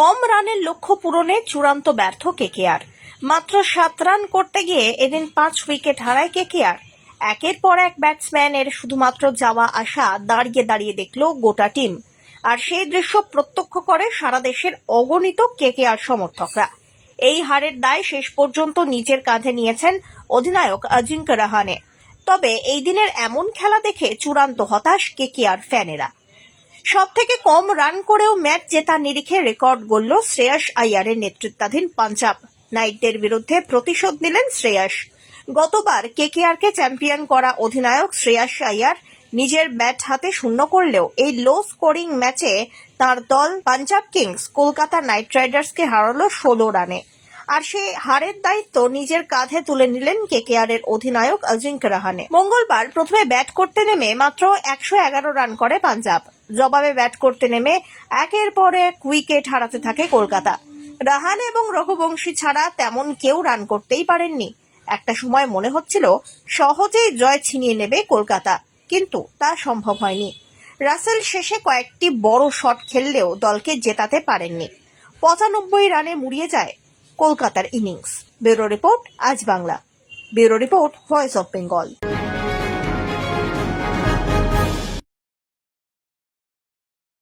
কম রানের লক্ষ্য পূরণে চূড়ান্ত ব্যর্থ কেকেআর। মাত্র সাত রান করতে গিয়ে এদিন পাঁচ উইকেট হারায় কেকেআর। একের পর এক ব্যাটসম্যানের শুধুমাত্র যাওয়া আসা দাঁড়িয়ে দাঁড়িয়ে দেখল গোটা টিম। আর সেই দৃশ্য প্রত্যক্ষ করে সারা দেশের অগণিত কেকেআর সমর্থকরা। এই হারের দায় শেষ পর্যন্ত নিজের কাঁধে নিয়েছেন অধিনায়ক অজিঙ্ক্য রাহানে। তবে এই দিনের এমন খেলা দেখে চূড়ান্ত হতাশ কেকেআর ফ্যানেরা। সব থেকে কম রান করেও ম্যাচ জেতার নিরিখে রেকর্ড গড়ল শ্রেয়াস আইয়ারের নেতৃত্বাধীন পাঞ্জাব। নাইটদের বিরুদ্ধে প্রতিশোধ নিলেন শ্রেয়াস। গতবার কেকেআরকে চ্যাম্পিয়ন করা অধিনায়ক শ্রেয়াস আইয়ার নিজের ব্যাট হাতে শূন্য করলেও এই লো স্কোরিং ম্যাচে তার দল পাঞ্জাব কিংস কলকাতা নাইট রাইডার্সকে হারালো ষোলো রানে। আর সেই হারের দায়িত্ব নিজের কাঁধে তুলে নিলেন কেকেআর এর অধিনায়ক অজিঙ্ক্য রাহানে। মঙ্গলবার প্রথমে ব্যাট করতে নেমে মাত্র একশো এগারো রান করে পাঞ্জাব। জবাবে ব্যাট করতে নেমে একের পর এক উইকেট হারাতে থাকে কলকাতা। রাহানে এবং রঘুবংশী ছাড়া তেমন কেউ রান করতেই পারেননি। একটা সময় মনে হচ্ছিল সহজেই জয় ছিনিয়ে নেবে কলকাতা, কিন্তু তা সম্ভব হয়নি। রাসেল শেষে কয়েকটি বড় শট খেললেও দলকে জেতাতে পারেননি। পঁচানব্বই রানে মুড়িয়ে যায় কলকাতার innings. Bureau report, Aaj Bangla. Bureau report, voice of Bengal.